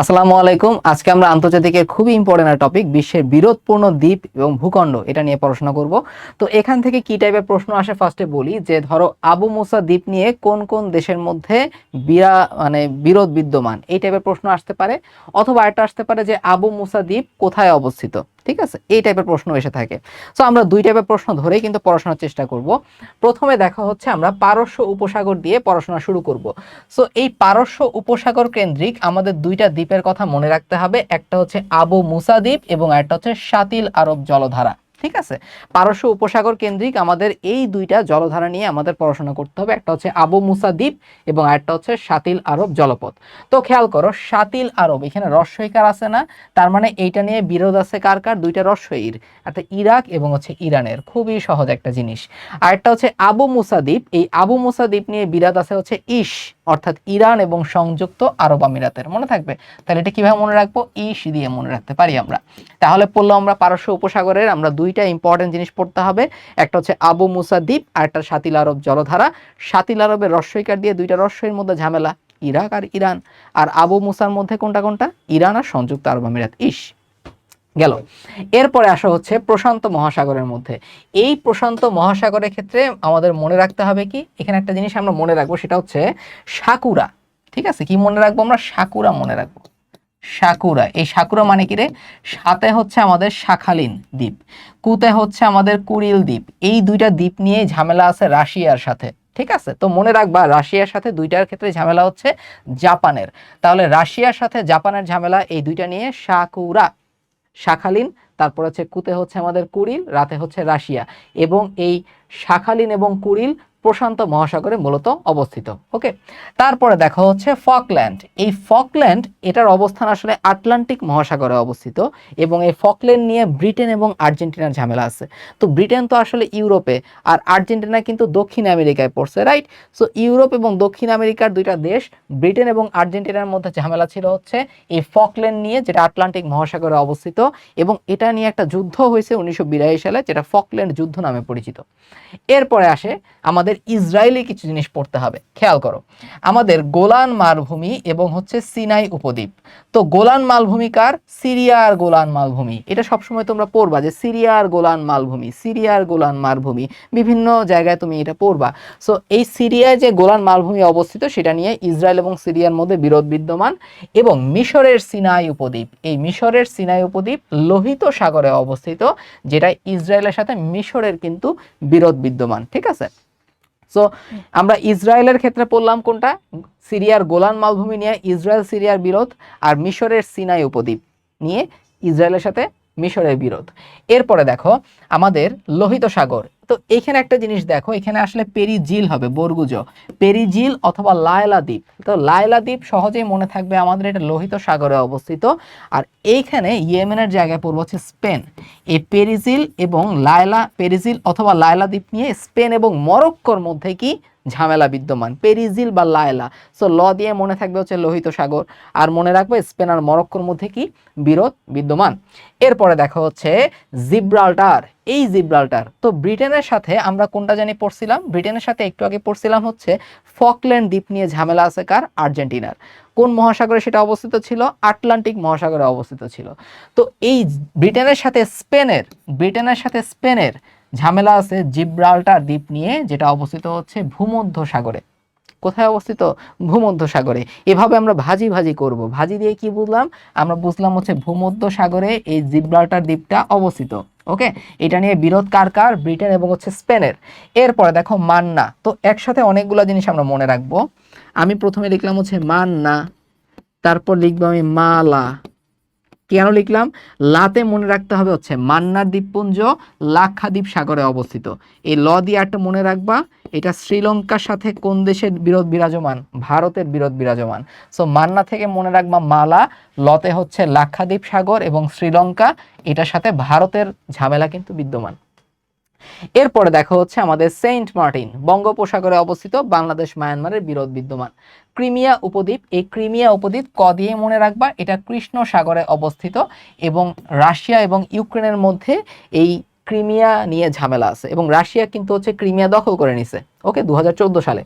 আসসালামু আলাইকুম। আজকে আমরা আন্তর্জাতিকের খুবই ইম্পর্টেন্ট টপিক বিশ্বের বিরোধপূর্ণ দ্বীপ এবং ভূখণ্ড, এটা নিয়ে পড়াশোনা করব। তো এখান থেকে কি টাইপের প্রশ্ন আসে? ফার্স্টে বলি যে, ধরো আবু মুসা দ্বীপ নিয়ে কোন কোন দেশের মধ্যে বিরা মানে বিরোধ বিদ্যমান? এই টাইপের প্রশ্ন আসতে পারে। অথবা এটা আসতে পারে যে, আবু মুসা দ্বীপ কোথায় অবস্থিত? ঠিক আছে? এই টাইপের প্রশ্ন এসে থাকে। সো আমরা দুই টাইপের প্রশ্ন ধরেই কিন্তু পড়াশোনার চেষ্টা করব। প্রথমে দেখা হচ্ছে আমরা পারস্য উপসাগর দিয়ে পড়াশোনা শুরু করব। সো এই পারস্য উপসাগর কেন্দ্রিক আমাদের দুইটা দ্বীপের কথা মনে রাখতে হবে। একটা হচ্ছে আবু মুসা দ্বীপ এবং একটা হচ্ছে শাতিল আরব জলধারা। ঠিক আছে? পারস্য উপসাগর কেন্দ্রিক আমাদের এই দুইটা জলধারা নিয়ে আমাদের পড়াশোনা করতে হবে। একটা হচ্ছে আবু মুসা দ্বীপ এবং একটা হচ্ছে শাতিল আরব জলপথ। তো খেয়াল করো, শাতিল আরব, এখানে রস্বইকার আছে না? তার মানে এইটা নিয়ে বিরোধ আছে কার কার? দুইটা রস্বইর অর্থাৎ ইরাক এবং হচ্ছে ইরানের। খুবই সহজ একটা জিনিস। আর একটা হচ্ছে আবু মুসা দ্বীপ। এই আবু মুসা দ্বীপ নিয়ে বিরাদ আছে হচ্ছে ইস অর্থাৎ ইরান এবং সংযুক্ত আরব আমিরাতের। মনে থাকবে? তাহলে এটা কীভাবে মনে রাখব? ইস দিয়ে মনে রাখতে পারি আমরা। তাহলে পড়ল আমরা পারস্য উপসাগরের। আমরা দুইটা ইম্পর্টেন্ট জিনিস পড়তে হবে। একটা হচ্ছে আবু মুসা দ্বীপ, আর একটা সাতিল আরব জলধারা। সাতিল আরবের রস্বইকার দিয়ে দুইটা রস্বইয়ের মধ্যে ঝামেলা, ইরাক আর ইরান। আর আবু মুসার মধ্যে কোনটা কোনটা? ইরান আর সংযুক্ত আরব আমিরাত। ইস, গেল। এরপরে আসা হচ্ছে প্রশান্ত মহাসাগরের মধ্যে। এই প্রশান্ত মহাসাগরের ক্ষেত্রে আমাদের মনে রাখতে হবে কি? এখানে একটা জিনিস আমরা মনে রাখব, সেটা হচ্ছে সাকুরা। ঠিক আছে? কি মনে রাখব আমরা? সাকুরা মনে রাখব। সাকুরা। এই সাকুরা মানে কি রে? সাথে হচ্ছে আমাদের শাখালিন দ্বীপ, কুতে হচ্ছে আমাদের কুরিল দ্বীপ। এই দুইটা দ্বীপ নিয়ে ঝামেলা আছে রাশিয়ার সাথে, ঠিক আছে? তো মনে রাখবা, রাশিয়ার সাথে দুইটার ক্ষেত্রে ঝামেলা হচ্ছে জাপানের। তাহলে রাশিয়ার সাথে জাপানের ঝামেলা এই দুইটা নিয়ে সাকুরা, শাখালিন, তারপর হচ্ছে কুতে হচ্ছে আমাদের কুরিল রাতে হচ্ছে রাশিয়া। এবং এই শাখালিন এবং কুরিল প্রশান্ত মহাসাগরে মূলত অবস্থিত, ওকে? তারপরে দেখা হচ্ছে ফকল্যান্ড। এই ফকল্যান্ড, এটার অবস্থান আসলে আটলান্টিক মহাসাগরে অবস্থিত এবং এই ফকল্যান্ড নিয়ে ব্রিটেন এবং আর্জেন্টিনার ঝামেলা আছে। তো ব্রিটেন তো আসলে ইউরোপে, আর আর্জেন্টিনা কিন্তু দক্ষিণ আমেরিকায় পড়ছে, রাইট? সো ইউরোপ এবং দক্ষিণ আমেরিকার দুইটা দেশ, ব্রিটেন এবং আর্জেন্টিনার মধ্যে ঝামেলা ছিল হচ্ছে এই ফকল্যান্ড নিয়ে, যেটা আটলান্টিক মহাসাগরে অবস্থিত এবং এটা নিয়ে একটা যুদ্ধ হয়েছে উনিশশো বিরাশি সালে, যেটা ফকল্যান্ড যুদ্ধ নামে পরিচিত। এরপরে আসে আমাদের ইসরায়েলি কিছু জিনিস পড়তে হবে। খেয়াল করো, আমাদের গোলান মালভূমি এবং হচ্ছে সিনাই উপদ্বীপ। তো গোলান মালভূমি কার? সিরিয়ার গোলান মালভূমি। এটা সবসময় তোমরা পড়বা যে সিরিয়ার গোলান মালভূমি, সিরিয়ার গোলান মালভূমি, বিভিন্ন জায়গায় তুমি এটা পড়বা। সো এই সিরিয়ায় যে গোলান মালভূমি অবস্থিত, সেটা নিয়ে ইসরায়েল এবং সিরিয়ার মধ্যে বিরোধ বিদ্যমান এবং মিশরের সিনাই উপদ্বীপ। এই মিশরের সিনাই উপদ্বীপ লোহিত সাগরে অবস্থিত, যেটা ইসরায়েলের সাথে মিশরের কিন্তু বিরোধ বিদ্যমান, ঠিক আছে? সো আমরা ইসরায়েলের ক্ষেত্রে পড়লাম কোনটা? সিরিয়ার গোলান মালভূমি নিয়ে ইসরায়েল, সিরিয়ার বিরোধ আর মিশরের সিনাই উপদ্বীপ নিয়ে ইসরায়েলের সাথে মিশরের বিরোধ। এরপরে দেখো, আমাদের লোহিত সাগর। তো এখানে একটা জিনিস দেখো, এখানে আসলে পেরিজিল হবে, বরগুজ। পেরিজিল অথবা লায়লা দ্বীপ। তো লায়লা দ্বীপ সহজেই মনে থাকবে আমাদের এটা লোহিত সাগরে অবস্থিত। আর এইখানে ইয়েমেনের জায়গায় পড়ব হচ্ছে স্পেন। এই পেরিজিল এবং লায়লা পেরিজিল অথবা লায়লা দ্বীপ নিয়ে স্পেন এবং মরক্কোর মধ্যে কি ঝামেলা বিদ্যমান। পেরিজিল বা লায়লা। সো ল দিয়ে মনে থাকবে হচ্ছে লোহিত সাগর। আর মনে রাখবে স্পেন আর মরক্কোর মধ্যে কি বিরোধ বিদ্যমান। এরপরে দেখা হচ্ছে জিব্রাল্টার। এই জিব্রাল্টার। তো ব্রিটেনের সাথে আমরা কোনটা জানি পড়ছিলাম? ব্রিটেনের সাথে একটু আগে পড়ছিলাম হচ্ছে ফকল্যান্ড দ্বীপ নিয়ে ঝামেলা আছে কার? আর্জেন্টিনার। কোন মহাসাগরে সেটা অবস্থিত ছিল? আটলান্টিক মহাসাগরে অবস্থিত ছিল। তো এই ব্রিটেনের সাথে স্পেনের, ব্রিটেনের সাথে স্পেনের ঝামেলা আছে জিব্রাল্টার দ্বীপ নিয়ে, যেটা অবস্থিত হচ্ছে ভূমধ্য সাগরে। কোথায় অবস্থিত? ভূমধ্য সাগরে। এভাবে আমরা ভাজি ভাজি করব। ভাজি দিয়ে কি বুঝলাম? আমরা বুঝলাম হচ্ছে ভূমধ্য সাগরে এই জিব্রাল্টার দ্বীপটা অবস্থিত। ওকে? এটা নিয়ে বিরোধ কার কার? ব্রিটেন এবং হচ্ছে স্পেনের। এরপরে দেখো মান্না। তো একসাথে অনেকগুলো জিনিস আমরা মনে রাখব। আমি প্রথমে লিখলাম হচ্ছে মান্না, তারপর লিখব আমি মালা। কেন লিখলাম? লাতে মনে রাখতে হবে হচ্ছে মান্নার দ্বীপপুঞ্জ লাক্ষাদ্বীপ সাগরে অবস্থিত। এই ল দিয়ে একটা মনে রাখবা, এটা শ্রীলঙ্কার সাথে কোন দেশের বিরোধ বিরাজমান? ভারতের বিরোধ বিরাজমান। সো মান্না থেকে মনে রাখবা মালা, লতে হচ্ছে লাক্ষাদ্বীপ সাগর এবং শ্রীলঙ্কা, এটার সাথে ভারতের ঝামেলা কিন্তু বিদ্যমান। এরপরে দেখা হচ্ছে আমাদের সেন্ট মার্টিন, বঙ্গোপসাগরে অবস্থিত বাংলাদেশ মায়ানমারের বিরোধ বিদ্যমান। ক্রিমিয়া উপদ্বীপ, এই ক্রিমিয়া উপদ্বীপ ক দিয়ে মনে রাখবা, এটা কৃষ্ণ সাগরে অবস্থিত এবং রাশিয়া এবং ইউক্রেনের মধ্যে এই ক্রিমিয়া নিয়ে ঝামেলা আছে এবং রাশিয়া কিন্তু হচ্ছে ক্রিমিয়া দখল করে নিছে। ওকে দু হাজার চোদ্দ সালে।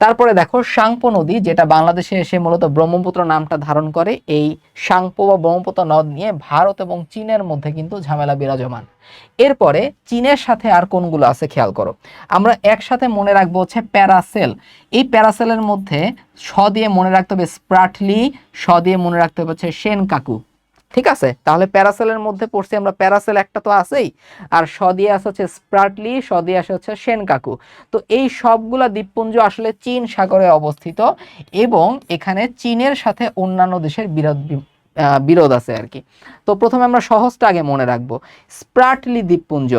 তারপরে দেখো সাংপো নদী, যেটা বাংলাদেশে এসে মূলত ব্রহ্মপুত্র নামটা ধারণ করে, এই সাংপো বা ব্রহ্মপুত্র নদ নিয়ে ভারত এবং চীনের মধ্যে কিন্তু ঝামেলা বিরাজমান। এরপরে চীনের সাথে আর কোনগুলো আছে খেয়াল করো। আমরা একসাথে মনে রাখব হচ্ছে প্যারাসেল। এই প্যারাসেলের মধ্যে স দিয়ে মনে রাখতে হবে স্প্রাটলি, স দিয়ে মনে রাখতে হবে হচ্ছে সেন কাকু ঠিক আছে? তাহলে প্যারাসেলের মধ্যে পড়ছি আমরা, প্যারাসেল একটা তো আছেই। আর স আছে হচ্ছে স্প্রাটলি, স দিয়ে আসে হচ্ছে সেন কাকু তো এই সবগুলা দ্বীপপুঞ্জ আসলে চীন সাগরে অবস্থিত এবং এখানে চীনের সাথে অন্যান্য দেশের বিরোধ বিরোধ আছে আর কি। তো প্রথমে আমরা সহজটা আগে মনে রাখব। স্প্রাটলি দ্বীপপুঞ্জ,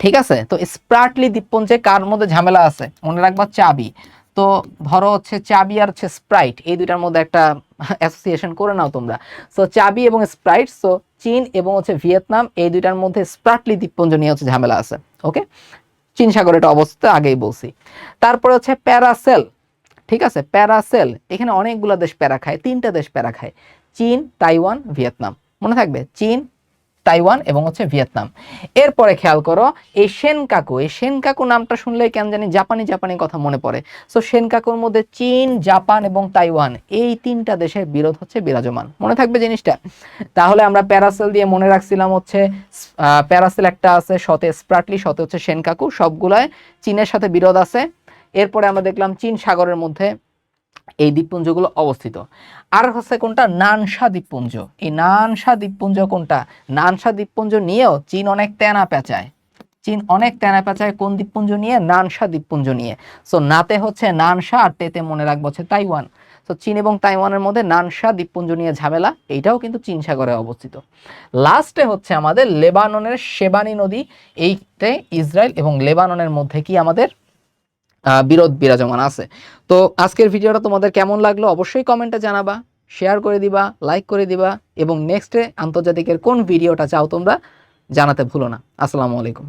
ঠিক আছে? তো স্প্রাটলি দ্বীপপুঞ্জে কার মধ্যে ঝামেলা আছে? মনে রাখবা চাবি। তো ধরো হচ্ছে চাবি আর হচ্ছে স্প্রাইট, এই দুইটার মধ্যে একটা অ্যাসোসিয়েশন করে নাও তোমরা। সো চাবি এবং স্প্রাইট সো চীন এবং হচ্ছে ভিয়েতনাম, এই দুইটার মধ্যে স্প্রাটলি দ্বীপপুঞ্জ নিয়ে হচ্ছে ঝামেলা আছে ওকে চীন সাগর এটা অবস্থা আগেই বলছি। তারপরে হচ্ছে প্যারাসেল, ঠিক আছে? প্যারাসেল, এখানে অনেকগুলো দেশ প্যারা খায়, তিনটা দেশ প্যারা খায়, চীন, তাইওয়ান, ভিয়েতনাম। মনে থাকবে? চীন তাইওয়ান এবং হচ্ছে ভিয়েতনাম। এরপরে খেয়াল করো, এই সেনকাকু এই সেনকাকু নামটা শুনলে কেন জানি জাপানি জাপানি কথা মনে পড়ে। সো সেনকাকুর মধ্যে চীন, জাপান এবং তাইওয়ান, এই তিনটা দেশের বিরোধ হচ্ছে বিরাজমান। মনে থাকবে জিনিসটা? তাহলে আমরা প্যারাসেল দিয়ে মনে রাখছিলাম হচ্ছে প্যারাসেল একটা আছে, শতে স্প্রাটলি, শতে হচ্ছে সেনকাকু, সবগুলায় চীনের সাথে বিরোধ আছে। এরপরে আমরা দেখলাম চীন সাগরের মধ্যে এই দ্বীপপুঞ্জগুলো অবস্থিত। আর হচ্ছে কোনটা? নানসা দ্বীপপুঞ্জ। এই নানসা দ্বীপপুঞ্জ কোনটা? নানসা দ্বীপপুঞ্জ নিয়েও চীন অনেক তেনা পেঁচায়। চীন অনেক তেনা পেঁচায় কোন দ্বীপপুঞ্জ নিয়ে? নানসা দ্বীপপুঞ্জ নিয়ে। সো নাতে হচ্ছে নানসা আর তেতে মনে রাখব হচ্ছে তাইওয়ান। তো চীন এবং তাইওয়ানের মধ্যে নানসা দ্বীপপুঞ্জ নিয়ে ঝামেলা, এইটাও কিন্তু চীন সাগরে অবস্থিত। লাস্টে হচ্ছে আমাদের লেবাননের শেবানি নদী এইটাই ইসরায়েল এবং লেবাননের মধ্যে কি আমাদের বিরোধ বিরাজমান আছে। তো আজকের ভিডিওটা তোমাদের কেমন লাগল অবশ্যই কমেন্টে জানাবা শেয়ার করে দিবা লাইক করে দিবা, এবং নেক্সটে আন্তর্জাতিকের কোন ভিডিওটা চাও তোমরা জানাতে ভুলো না। আসসালামু আলাইকুম।